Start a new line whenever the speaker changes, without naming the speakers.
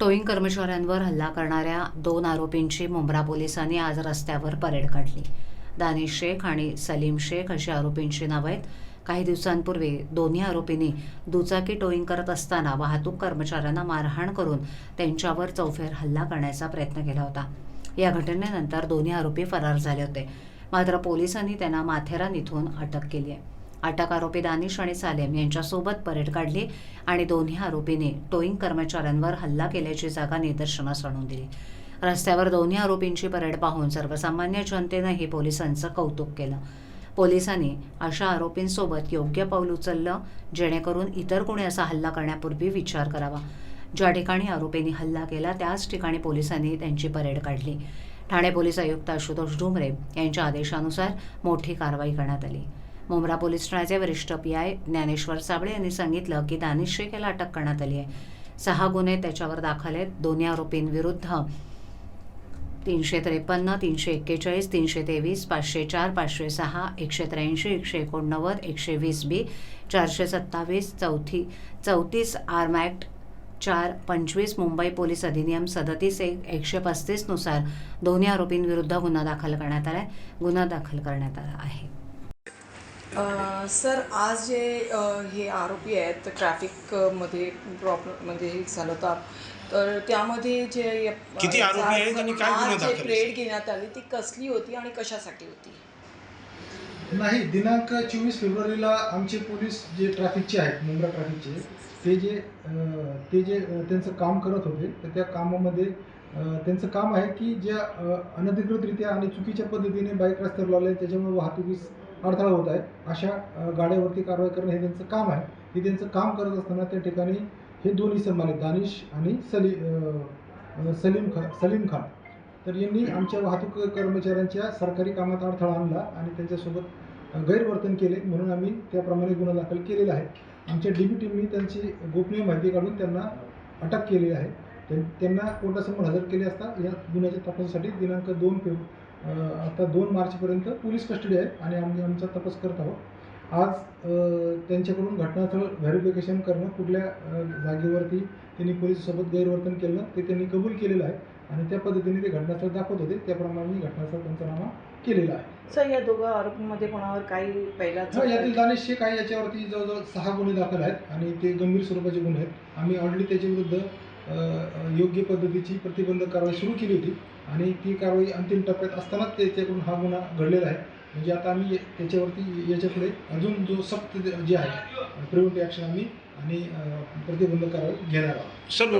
Towing कर्मचाऱ्यांवर हल्ला करणाऱ्या दोन आरोपींची मुंब्रा पोलिसांनी आज रस्त्यावर परेड काढली. दानिश शेख आणि सलीम शेख अशी आरोपींची नावं आहेत. काही दिवसांपूर्वी दोन्ही आरोपींनी दुचाकी टोईंग करत असताना वाहतूक कर्मचाऱ्यांना मारहाण करून त्यांच्यावर चौफेर हल्ला करण्याचा प्रयत्न केला होता. या घटनेनंतर दोन्ही आरोपी फरार झाले होते. मात्र पोलिसांनी त्यांना माथेरान इथून अटक केली आहे. अटक आरोपी दानिश आणि सालेम यांच्यासोबत परेड काढली आणि दोन्ही आरोपींनी टोईंग कर्मचाऱ्यांवर हल्ला केल्याची जागा निदर्शनास आणून दिली. रस्त्यावर दोन्ही आरोपींची परेड पाहून सर्वसामान्य जनतेनंही पोलिसांचं कौतुक केलं. पोलिसांनी अशा आरोपींसोबत योग्य पाऊल उचललं जेणेकरून इतर कोणी असा हल्ला करण्यापूर्वी विचार करावा. ज्या ठिकाणी आरोपींनी हल्ला केला त्याच ठिकाणी पोलिसांनी त्यांची परेड काढली. ठाणे पोलीस आयुक्त आशुतोष डुमरे यांच्या आदेशानुसार मोठी कारवाई करण्यात आली. मुंब्रा पोलीस ठाण्याचे वरिष्ठ पी आय ज्ञानेश्वर साबळे यांनी सांगितलं की दानिश शेख याला अटक करण्यात आली आहे. सहा गुन्हे त्याच्यावर दाखल आहेत. दोन्ही आरोपींविरुद्ध तीनशे त्रेपन्न तीनशे एक्केचाळीस तीनशे तेवीस पाचशे चार पाचशे सहा एकशे त्र्याऐंशी एकशे एकोणनव्वद एकशे वीस बी चारशे सत्तावीस चौथी चौतीस आर्म ॲक्ट चार पंचवीस मुंबई पोलीस अधिनियम सदतीस एक एकशे पस्तीसनुसार दोन्ही आरोपींविरुद्ध गुन्हा दाखल करण्यात आला आहे गुन्हा दाखल करण्यात आला आहे.
सर आज जे हे आरोपी आहेत ट्रॅफिकमध्ये प्रॉब्लेम म्हणजे हे झालं होतं तर त्यामध्ये जे
किती आरोपी
आज-
आहेत आणि काय गुन्हे
आज जे
दाखल आहेत?
परेड घेण्यात आली ती कसली होती आणि कशासाठी होती
नाही दिनांक चोवीस फेब्रुवारीला आमचे पोलीस जे ट्रॅफिकचे आहेत मुंब्रा ट्रॅफिकचे ते जे अं, ते जे अं, त्यांचं काम करत होते तर त्या कामामध्ये अं, त्यांचं काम आहे की ज्या अं, अनधिकृतरित्या आणि चुकीच्या पद्धतीने बाईक रस्त्यावर लावले त्याच्यामुळे वाहतुकीस अडथळा होत आहे. अशा गाड्यावरती कारवाई करणं हे त्यांचं काम आहे. की त्यांचं काम करत असताना त्या ठिकाणी हे दोन्ही सन्मानित दानिश आणि सली सलीम खान सलीम खान. तर यांनी आमच्या वाहतूक कर्मचाऱ्यांच्या सरकारी कामात अडथळा आणला आणि त्यांच्यासोबत गैरवर्तन केले. म्हणून आम्ही त्याप्रमाणे गुन्हा दाखल केलेला आहे. आमच्या डी बी टीमनी त्यांची गोपनीय माहिती काढून त्यांना अटक केलेली आहे. त्यांना कोर्टासमोर हजर केले असता या गुन्ह्याच्या तपासासाठी दिनांक दोन फेब आता दोन मार्चपर्यंत पोलीस कस्टडी आहे आणि आम्ही आमचा तपास करत आहोत. आज त्यांच्याकडून घटनास्थळ व्हेरिफिकेशन करणं कुठल्या जागेवरती त्यांनी पोलिसांसोबत गैरवर्तन केलं ते त्यांनी कबूल केलेलं आहे. आणि त्या पद्धतीने ते घटनास्थळ दाखवत होते. त्याप्रमाणे मी घटनास्थळ पंचनामा केलेला आहे.
सर या दोघं आरोपींमध्ये कोणावर काही पहिलाच
हो यातील दानिश शेख आहे. याच्यावरती जवळजवळ सहा गुन्हे दाखल आहेत आणि ते गंभीर स्वरूपाचे गुन्हे आहेत. आम्ही ऑलरेडी त्याच्याविरुद्ध योग्य पद्धतीची प्रतिबंधक कारवाई सुरू केली होती आणि ती कारवाई अंतिम टप्प्यात असतानाच त्याच्याकडून हा गुन्हा घडलेला आहे. म्हणजे आता आम्ही त्याच्यावरती याच्यापुढे अजून जो सक्त जे आहे प्रिव्हेंटिव्ह ॲक्शन आम्ही आणि प्रतिबंध प्रतिबंधक कारवाई घेणार आहोत.
सर